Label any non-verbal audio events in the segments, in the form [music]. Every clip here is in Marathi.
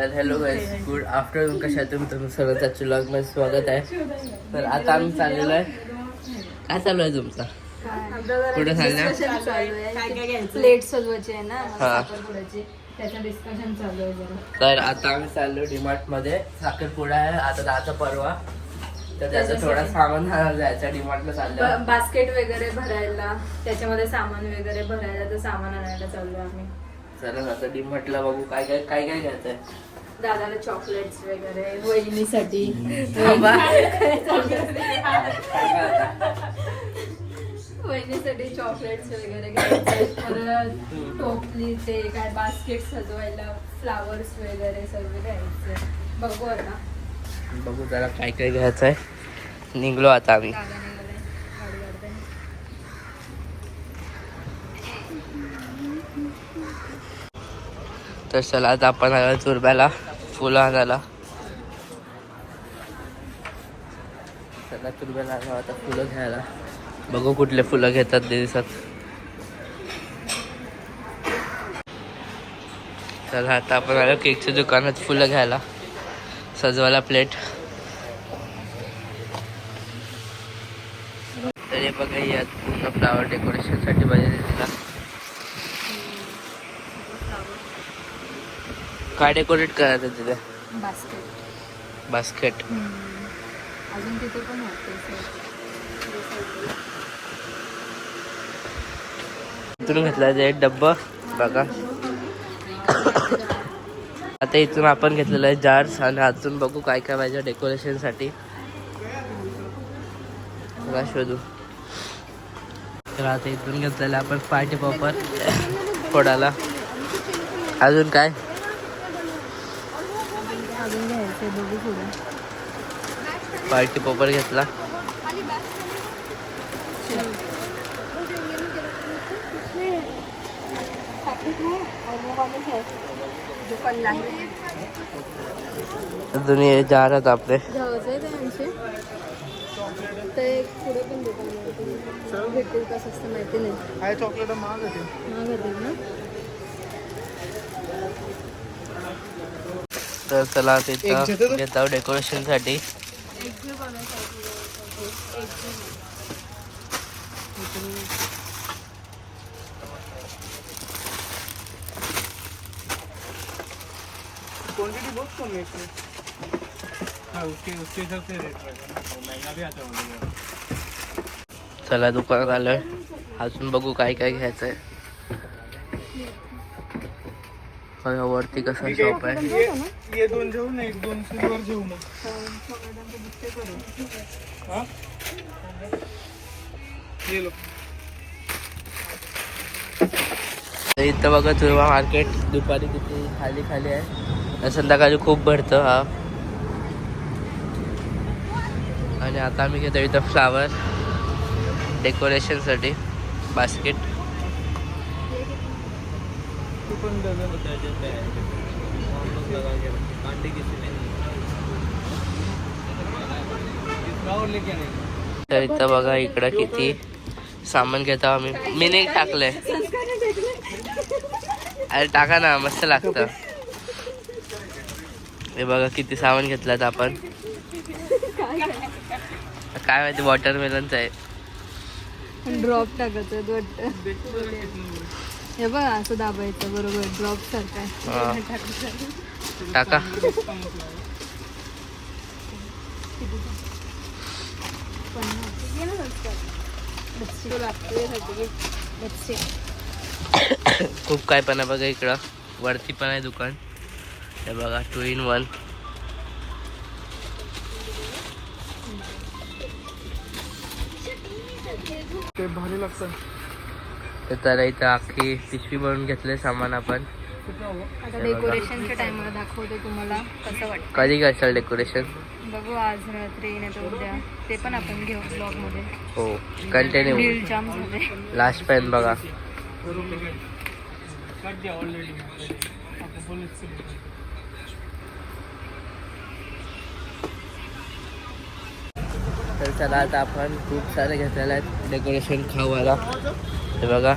तर हॅलो गाईज गुड आफ्टरनून कशा तुम्ही तुम्ही सर्वांचा चुलॉगमध्ये स्वागत आहे. तर आता आम्ही चाललेलो आहे. काय चालू आहे तुमचा? कुठे चालल्या? प्लेट सजवायची आहे ना हा. साखरपुड्याची त्याचं डिस्कशन चालू आहे जरा. तर आता आम्ही चाललो डीमार्टमध्ये. साखरपुडा आहे. आता दहाचा परवा. तर त्याचं थोडा सामान जायचं डीमार्टला चाललं बास्केट वगैरे भरायला त्याच्यामध्ये सामान वगैरे भरायला तर सामान आणायला चाललो आम्ही. चला आता डीमार्टला बघू काय काय काय काय घ्यायचंय दादाला चॉकलेट्स वगैरे वहिनीसाठी? वहिनीसाठी चॉकलेट्स वगैरे घ्यायचे परत टोपली ते काय बास्केट सजवायला फ्लावर्स वगैरे सर्व घ्यायचे बघू आता. बघू जरा काय काय घ्यायचं आहे निघलो आता आम्ही दादा निघाले गाडी काढताय. तर चला आता आपण आलो चुरब्याला फुलं आणायला. चला चुरब्याला आलो आता फुलं घ्यायला. बघू कुठले फुलं घेतात ते दिवसात चला आता आपण आलो केकच्या दुकानात फुलं घ्यायला. सजवायला प्लेट तर हे बघा यात पूर्ण फ्लावर डेकोरेशनसाठी पाहिजे तिला काय डेकोरेट करायचं तिथे? बास्केट. बास्केट. अजून तिथे पण इथून घेतला ते डब्बा बघा. आता इथून आपण घेतलेलं आहे जार्स आणि अजून बघू काय काय पाहिजे डेकोरेशनसाठी चला शोधू. तर आता इथून घेतलेलं आपण पार्टी पॉपर फोडायला अजून काय? अजून घ्यायचे बघू पुढे. पार्टी पॉपर घेतला. हे आहेत आपले घ्यायचं आहे त्यांचे ते पुढे पण दुकान आहे. माहिती नाही. काय चॉकलेट महाग आहे महाग होतील ना? तर चला तिथं घेतो तो? घेत आहोत डेकोरेशनसाठी क्वांटिटी बहुत कम है इसमें। हाँ उसके उसके हिसाब से रेट रहेगा। ना वो महँगा भी आता होगा चला दुकानात आलोय अजून बघू काय काय घ्यायचं आहे बघा वरती कसा शॉप आहे ये दोन घेऊ ना एक दोन सिल्वर घेऊ मग. हाँ? तर इथं बघा तुर्वा मार्केट दुपारी किती खाली खाली आहे. संध्याकाळी खूप भरतं हा. आणि आता आम्ही घेतो इथं फ्लावर डेकोरेशनसाठी बास्केट पण तर इथं बघा इकडं किती सामान घेतो आम्ही. मी नाही टाकलंय. अरे टाका ना मस्त लागतं. हे बघा किती सामान घेतलं आपण. काय माहिती वॉटरमेलनचं आहे. ड्रॉप टाकायचं वाटतं. हे बघ असं दाबायचं बरोबर. ड्रॉप सारखं हा. टाका. [coughs] खूप काय पण आहे बघा इकडं. वरती पण आहे दुकान. हे बघा टू इन वन ते भारी लागतं. तर इथं अख्खी पिशवी भरून घेतले सामान आपण. आता डेकोरेशनच्या टायमाला दाखवते तुम्हाला कसं वाटतं. कधी करशाल डेकोरेशन बघू आज रात्री नाही तर उद्या. ते पण आपण घेऊ ब्लॉगमध्ये हो कंटिन्यू जाम झाले लास्ट पेन बघा. तर चला आता आपण खूप सारे घेतलेले आहेत. डेकोरेशन खावायला हे बघा.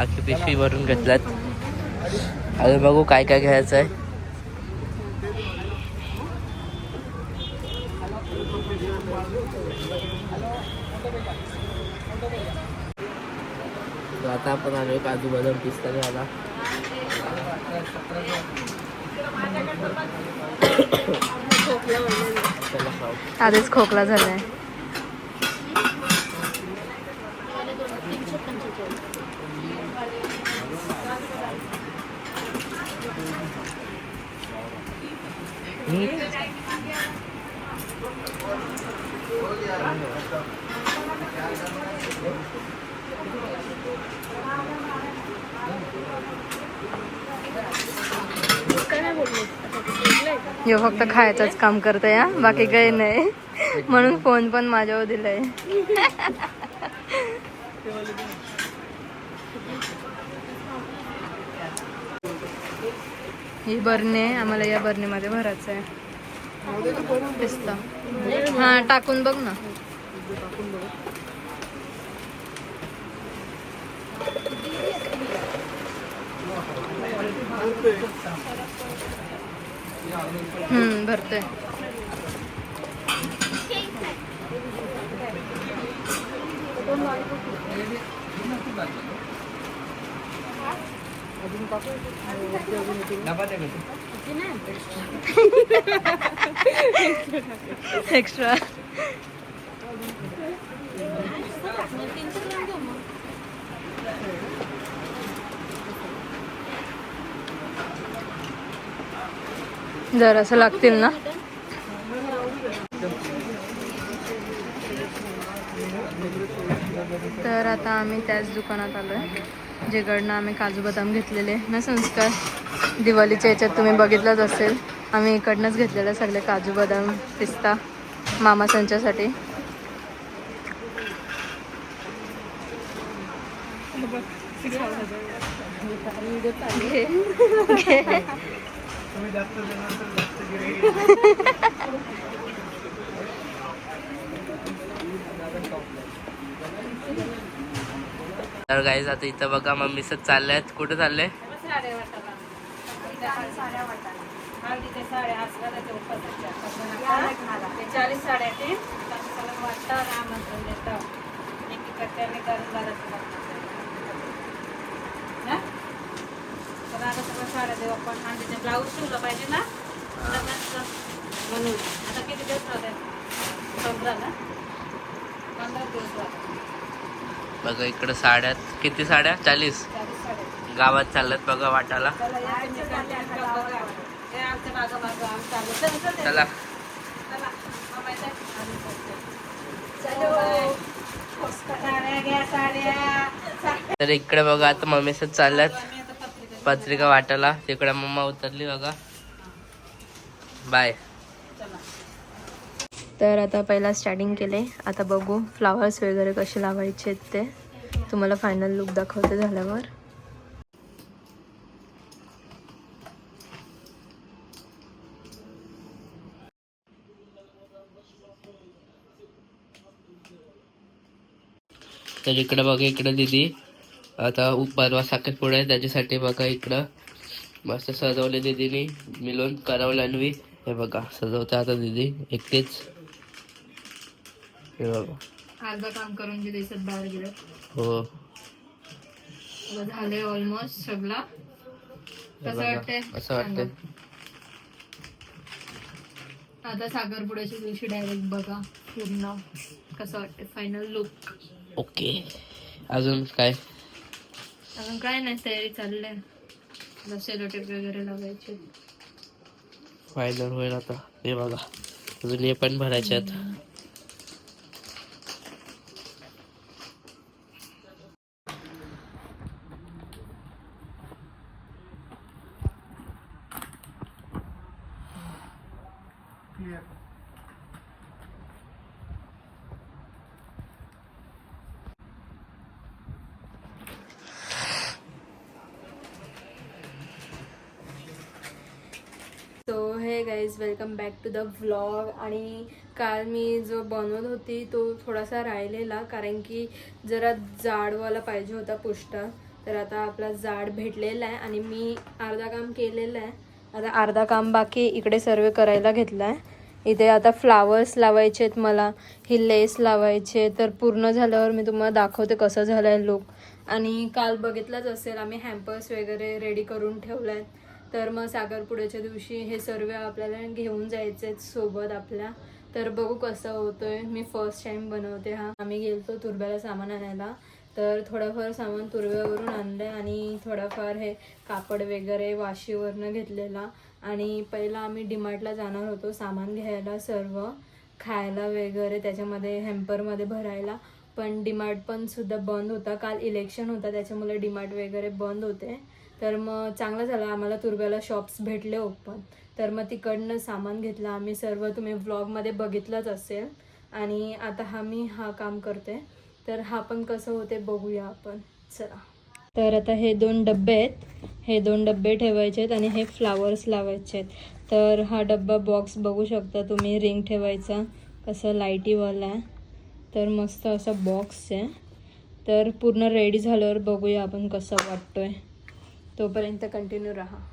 अख्खी पिशवी भरून घेतल्यात. अजून बघू काय काय घ्यायचं आहे आता आपण आलोय काजू बदाम पिस्ता घ्यायला आधीच खोकला झालाय. यो फक्त खायचंच काम करत या बाकी काही नाही. म्हणून फोन पण माझ्यावर दिलाय. ही बरणी आहे आम्हाला या बरणीमध्ये भरायचं आहे पिस्ता हा टाकून बघ ना. हम्म भरतोय डबा दे बेटा. एक्स्ट्रा जरासं लागतील ना. तर आता आम्ही त्याच दुकानात आलोय. जेकडनं आम्ही काजू बदाम घेतलेले. ना संस्कार दिवाळीच्या याच्यात तुम्ही बघितलंच असेल. आम्ही इकडनंच घेतलेलं सगळे काजू बदाम पिस्ता मामा. [laughs] घे. तुम्ही जास्त देणार तर जास्त गिऱ्हाईक तर गाईज आता इथं बघा मम्मीच चालल्यात कुठं चाललंय चाळीस साड्या ते वाटतं आमंत्रण देतं एकीकडच्या आणि करून घालायचं तर आता सगळं साड्या देऊ आपण. आणि त्याचे ब्लाऊज शिवलं पाहिजे ना? लग्नाचं. म्हणून. आता किती दिवस राहते पंधरा ना? पंधरा दिवस राहते बघा इकडं साड्या. किती साड्या? चाळीस. गावात चालल्यात बघा वाटाला चला. हे तर इकडे बघा आता मम्मीच चालल्यात. आम्ही आता पत्रिका- वाटाला तिकडे मम्मा उतरली बघा. बाय. तर आता पहिला स्टार्टिंग केले. आता बघू फ्लावर्स वगैरे कसे लावायचे आहेत ते. तुम्हाला फायनल लुक दाखवते झाल्यावर. तर इकडे बघा इकडे दिदी. आता परवा साखरपुडा आहे त्याच्यासाठी बघा इकडं. मस्त सजवले दीदीने मिळून करवलं अन्वी हे बघा सजवते आता दीदी एकटीच. हे बघा. अर्धा काम करून बाहेर गेलं. हो. झाले ऑलमोस्ट सगळा. कसं. वाटतंय? असं वाटतंय. आता साखरपुड्याच्या दिवशी डायरेक्ट बघा पूर्ण. कसं वाटतंय? Final look okay. अजून काय? अजून काय नाही तयारी चाललंय सेलोटेप वगैरे लावायचे. फायनल होईल आता. हे बघा अजून हे पण भरायचे आहेत. Guys welcome back to the vlog आणि काल मी जो बनवत होती तो थोडासा राहिलेला कारण की जरा जाडवाला पाहिजे होता पुष्टा. तर आता आपला जाड भेटलेला आहे आणि मी अर्धा काम केलेलं आहे. आता अर्धा काम बाकी इकडे सर्वे करायला घेतला आहे इथे आता फ्लावर्स लावायचे आहेत मला ही लेस लावायचे तर पूर्ण झाल्यावर मी तुम्हाला दाखवते कसं झालं आहे लुक आणि काल बघितलंच असेल आम्ही हॅम्पर्स वगैरे रेडी करून ठेवले आहेत तर मग साखरपुड्याच्या दिवशी हे सर्व आपल्याला घेऊन जायचे आहेत सोबत आपल्या. तर बघू कसं होतोय. मी फर्स्ट टाइम बनवते हा. आम्ही गेलतो तुरब्याला सामान आणायला. तर थोडंफार सामान तुरव्यावरून आणलं आणि थोडंफार हे कापड वगैरे वाशीवरनं घेतलेला. आणि पहिला आम्ही डिमार्टला जाणार होतो सामान घ्यायला सर्व खायला वगैरे त्याच्यामध्ये हॅम्परमध्ये भरायला. पण डिमार्ट पण सुद्धा बंद होता. काल इलेक्शन होता त्याच्यामुळे डिमार्ट वगैरे बंद होते. तर मग चांगलं झालं. आम्हाला तुरब्याला शॉप्स भेटले ओपन तर मग तिकडनं सामान घेतलं. आम्ही सर्व तुम्ही व्लॉगमध्ये बघितलंच असेल. आणि आता हा मी हा काम करते. तर हा पण कसं होते बघूया आपण. चला. तर आता हे दोन डब्बे आहेत. हे दोन डब्बे ठेवायचे आहेत आणि हे फ्लावर्स लावायचे आहेत. तर हा डब्बा बॉक्स बघू शकता तुम्ही. रिंग ठेवायचा. कसं लाईटीवाला आहे. तर मस्त असा बॉक्स आहे. तर पूर्ण रेडी झाल्यावर बघूया आपण कसं वाटतोय. तोपर्यंत कंटिन्यू राहा.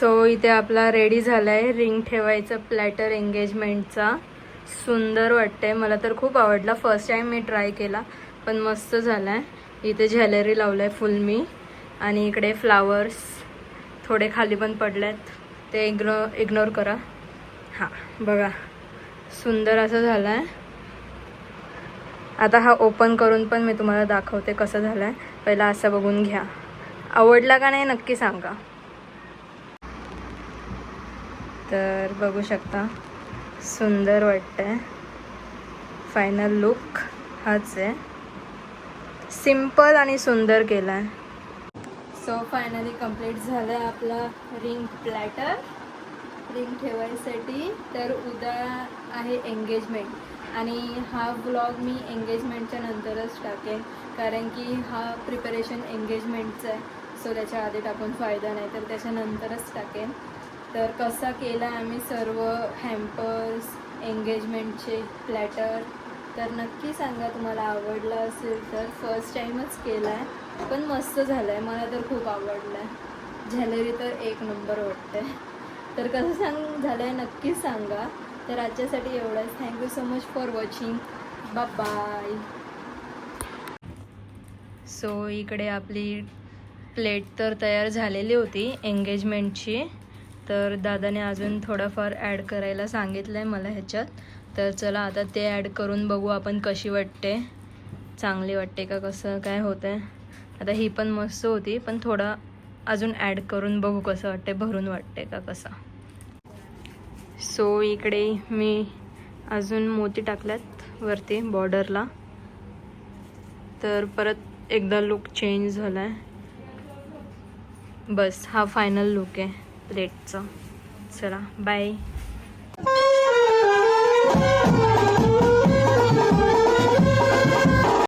सो इथे आपला रेडी झाला आहे रिंग ठेवायचा प्लॅटर एंगेजमेंटचा सुंदर वाटतंय. मला तर खूप आवडला. फर्स्ट टाईम मी ट्राय केला पण मस्त झाला आहे इथे ज्वेलरी लावलं आहे फुल मी. आणि इकडे फ्लावर्स थोडे खाली पण पडलेत. ते इग्नो इग्नोर करा. हां बघा. सुंदर असं झालं आहे आता हा ओपन करून पण मी तुम्हाला दाखवते कसं झालं आहे पहिला असं बघून घ्या. आवडला का नाही नक्की सांगा. तर बघू शकता. सुंदर वाटतंय. फायनल लुक हाच आहे. सिंपल आणि सुंदर केला आहे सो फायनली कंप्लीट झालं आहे आपला रिंग प्लॅटर रिंग ठेवायसाठी तर उद्या आहे एंगेजमेंट आणि हा ब्लॉग मी एंगेजमेंटच्या नंतरच टाकेन. कारण की हा प्रिपरेशन एंगेजमेंटचा आहे. सो त्याच्या आधी टाकून फायदा नाही तर त्याच्यानंतरच टाकेन. तर कसा केला आम्ही सर्व हॅम्पर्स एंगेजमेंटचे प्लॅटर तर नक्की सांगा तुम्हाला आवडला असेल तर. फर्स्ट टाईमच केला आहे पण मस्त झालं आहे मला तर खूप आवडलं आहे झॅलरी तर एक नंबर वाटते तर कसं सांग झालं आहे नक्कीच सांगा. तर आजच्यासाठी एवढंच. Thank you so much for watching bye so इकडे आपली प्लेट तर तयार झालेली होती एंगेजमेंटची तर दादाने अजून थोडंफार ॲड करायला सांगितलं आहे मला ह्याच्यात. तर चला आता ते ॲड करून बघू आपण कशी वाटते. चांगली वाटते का कसं काय होतं आहे आता ही पण मस्त होती पण थोडं अजून ॲड करून बघू कसं वाटते भरून वाटते का कसं. सो इकडे मी अजून मोती टाकल्यात वरती बॉर्डरला तर परत एकदा लुक चेंज झाला आहे बस हा फायनल लुक आहे. प्लेटचं चला बाय [laughs]